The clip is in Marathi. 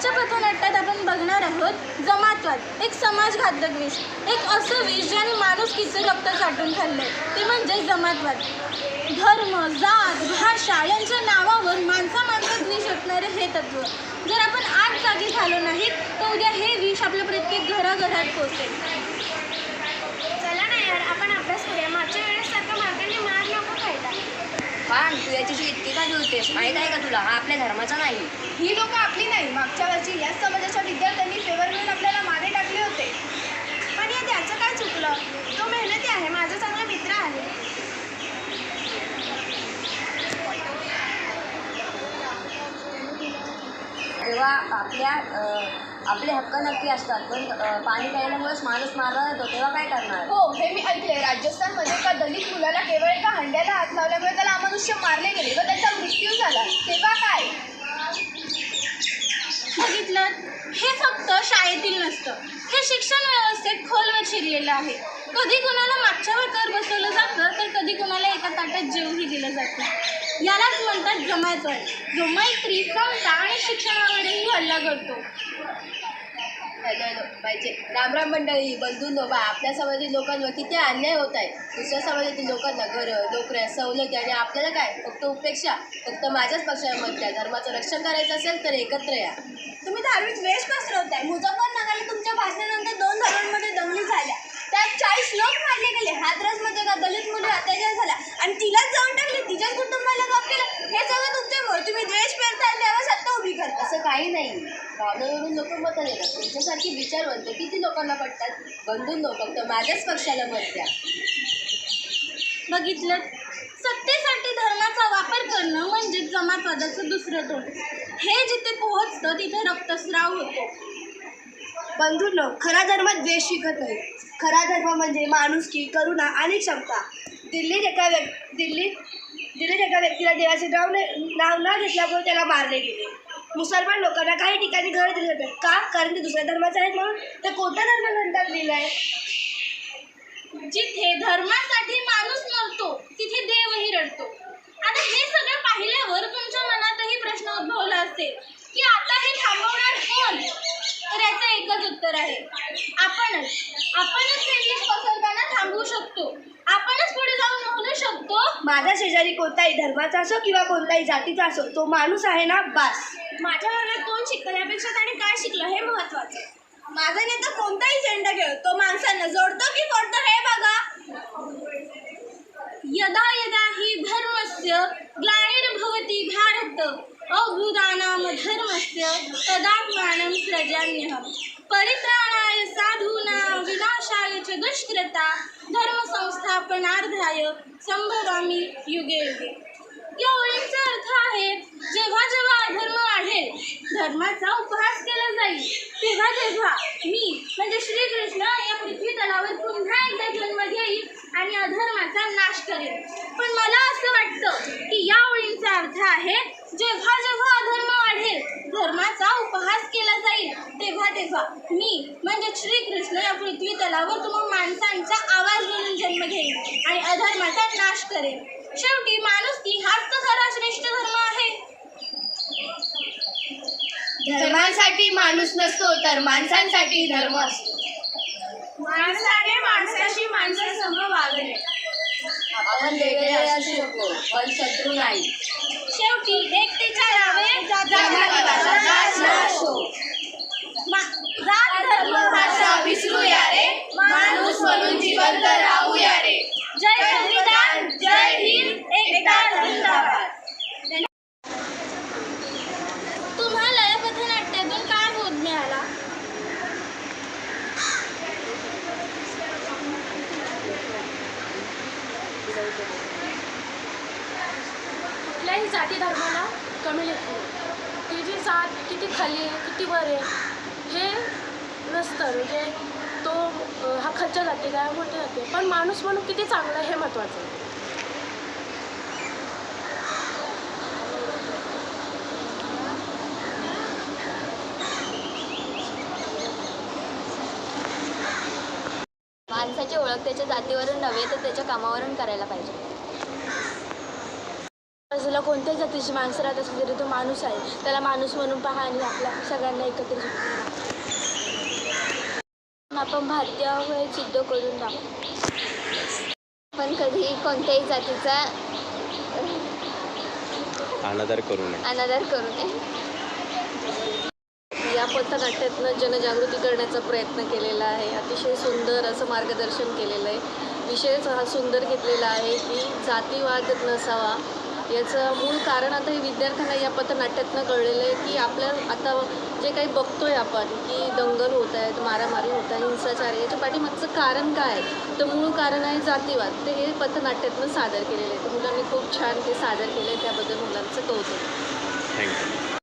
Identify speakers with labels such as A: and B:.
A: आजच्या पथनाट्यात आपण बघणार आहोत जमातवाद. एक समाजघातक विष एक असं विष ज्याने माणुसकीचं रक्त साठून खाल्लंय. ते म्हणजे जमातवाद. धर्म जात भाषा यांच्या नावावर माणसा माणसात विष असणारे हे तत्व. जर आपण आज जागी झालो नाहीत तर उद्या हे विष आपल्या प्रत्येक घराघरात पोहोचेल
B: चला ना यार आपण अभ्यास करूया. मागच्या वेळेस सारखा मार्गाने
C: पण तू याच्याशी इतकी का जुळतेस? माहीत आहे का तुला? हा आपल्या धर्माचा नाही.
B: ही लोक आपली नाही. मागच्या वर्षी याच समाजाच्या विद्यार्थ्यांनी फेवर मिळून आपल्याला मागे टाकले होते. पण या त्याचं काय चुकलं? तो मेहनती आहे. माझा चांगला मित्र आहे.
C: तेव्हा आपल्या आपले हक्क नक्की असतात. पण पाणी प्यायल्यामुळेच माणूस मारला जातो तेव्हा काय करणार?
B: हो हे मी ऐकले राजस्थानमध्ये एका दलित मुलाला केवळ एका हंड्याला हात लावल्यामुळे त्याला मनुष्य मारले गेले व त्याचा मृत्यू झाला. तेव्हा काय?
A: बघितलं? हे फक्त शाळेतील नसतं. हे शिक्षण व्यवस्थेत खोलवर शिरलेलं आहे. कधी कुणाला मागच्या वाटावर बसवलं जातं तर कधी कुणाला एका ताटात जेवही दिलं जातं. यालाच म्हणतात जमायचं. जो मैत्री समता आणि शिक्षणावरही हल्ला करतो
B: हॅलो पाहिजे. राम राम मंडळी बंधू नोबा आपल्या समाजातील लोकांवर किती अन्याय होत आहे? दुसऱ्या समाजातील लोकांना घरं नोकऱ्या सवलती आणि आपल्याला काय? फक्त उपेक्षा फक्त माझ्याच पक्षाला मत धर्माचं रक्षण करायचं असेल तर एकत्र या. तुम्ही धार्मिक वेश पसरवताय. मुझफ्फरनगरला तुमच्या भाषणानंतर दोन धर्मांमध्ये दंगली झाल्या. त्यात चाळीस लोक मारले गेले. हाथरसमध्ये का दलित मुली अत्याचार झाला आणि तिलाच जाऊन टाकले. तिच्याच कुटुंब गप केलं हे सगळं तुमच्यामुळे तुम्ही द्वेष पेरताय त्यावर सत्ता उभी करता असं काही नाही. भावनेवरून लोक मतं देतात तुमच्यासारखी विचारवंत किती लोकांना पडतात बंधूंनो फक्त माझ्याच पक्षाला मत द्या.
A: बघितलं. सत्तेसाठी धर्माचा वापर करणं म्हणजे जमातवादाचं दुसरं तोंड. हे जिथे पोहोचतं तिथे रक्तस्राव होतो.
B: बंधूंनो खरा धर्म द्वेष शिकत नाही. खरा धर्म म्हणजे माणुसकी करुणा आणि क्षमता. दिल्लीत एका व्यक् दिल्लीत दिल्लीत एका व्यक्तीला देवाचे नाव न- नाव न घेतल्यामुळे त्याला मारले गेले. मुसलमान लोकांना काही ठिकाणी घर दिले जातात का? कारण ते दुसऱ्या धर्माचे आहेत म्हणून. ते कोणत्या धर्मग्रंथात लिहिलं आहे?
A: जिथे धर्मासाठी माणूस मरतो तिथे देवही रडतो. आता हे सगळं पाहिल्यावर तुमच्या मनातही प्रश्न उद्भवला असेल की आता हे थांबवणार कोण? तर याचं एकच उत्तर आहे. आपणच. आपणच हे पसरताना थांबवू शकतो आपणच पुढे जाऊन म्हणू शकतो?
B: माझा शेजारी कोणताही धर्माचा असो किंवा कोणताही जातीचा असो तो माणूस आहे ना बास. माझ्या वर्गात कोण शिकलं यापेक्षा त्याने काय शिकलं हे महत्वाचं. माझा नेता कोणताही झेंडा घेऊ तो माणसांना जोडतो की फोडतो हे बघा.
A: यदा यदा हि धर्मस्य ग्लानिर्भवति भारत. अभूतानां धर्मस्य तदात्मानं सृजाम्यहं परित्राणाय साधूनां विनाशाय च दुष्कृता धर्मसंस्थापनार्थाय संभवामि युगे युगे। या ओळींचा अर्थ आहे जेव्हा जेव्हा अधर्म वाढेल धर्माचा उपहास केला जाईल तेव्हा तेव्हा मी म्हणजे श्रीकृष्ण या पृथ्वी तलावर पुन्हा एकदा जन्म घेईल आणि अधर्माचा नाश करेल पण मला असं वाटतं की या ओळींचा अर्थ आहे जेव्हा जेव्हा अधर्म वाढेल धर्माचा उपहास केला जाईल तेव्हा तेव्हा मी म्हणजे श्रीकृष्ण या पृथ्वी तलावर तुम्हा माणसांचा आवाज म्हणून जन्म घेईल आणि अधर्माचा नाश करेल शेवटी माणुसकी हाच तर खरा श्रेष्ठ धर्म आहे.
B: धर्मासाठी माणूस नसतो तर माणसांसाठी धर्म असतो. माणसाने माणसाशी माणसासम वागणे
C: आपण वेगळे असू शकतो पण शत्रू नाही
A: शेवटी एकतेच्या नावे
B: जमातीवादा नाश नाश हो.
A: मा- जात धर्म भाषा
B: विसरूया रे माणूस म्हणून जिवंत राहूया रे
A: जय संविधान जय हिंद एकता जिंदाबाद तुम्हाला या पथनाट्यातून काय बोध मिळाला
D: कुठल्याही जाती धर्माला कमी लेखू ती जी जात किती खाली आहे किती वर आहे हे नसतं. म्हणजे तो हा खालच्या जाती काय मोठे जाते पण माणूस म्हणून किती चांगला हे महत्त्वाचं आहे
E: माणसाची ओळख त्याच्या जातीवरून नव्हे तर त्याच्या कामावरून करायला पाहिजे.
D: बाजूला कोणत्याही जातीची माणसं राहत असली तरी तो माणूस आहे त्याला माणूस म्हणून पहा आणि आपल्या सगळ्यांना एकत्रित राहा. आपण भारतीय हे सिद्ध करून दाखवू.
E: पण कधी कोणत्याही जातीचा
F: अनादर करू नये.
E: अनादर करू नये.
C: या पथनाट्यातनं जनजागृती करण्याचा प्रयत्न केलेला आहे. अतिशय सुंदर असं मार्गदर्शन केलेलं आहे. विषयच हा सुंदर घेतलेला आहे की जातीवाद नसावा. याचं मूळ कारण आता हे विद्यार्थ्यांना या पथनाट्यातनं कळलेलं आहे की आपल्या आता जे काही बघतोय आपण की दंगल होत आहेत मारामारी होत आहे हिंसाचार याच्या पाठीमागचं कारण काय आहे? तर मूळ कारण आहे जातीवाद. ते हे पथनाट्यातनं सादर केलेलं आहे. तर मुलांनी खूप छान ते सादर केलं आहे त्याबद्दल मुलांचं कौतुक.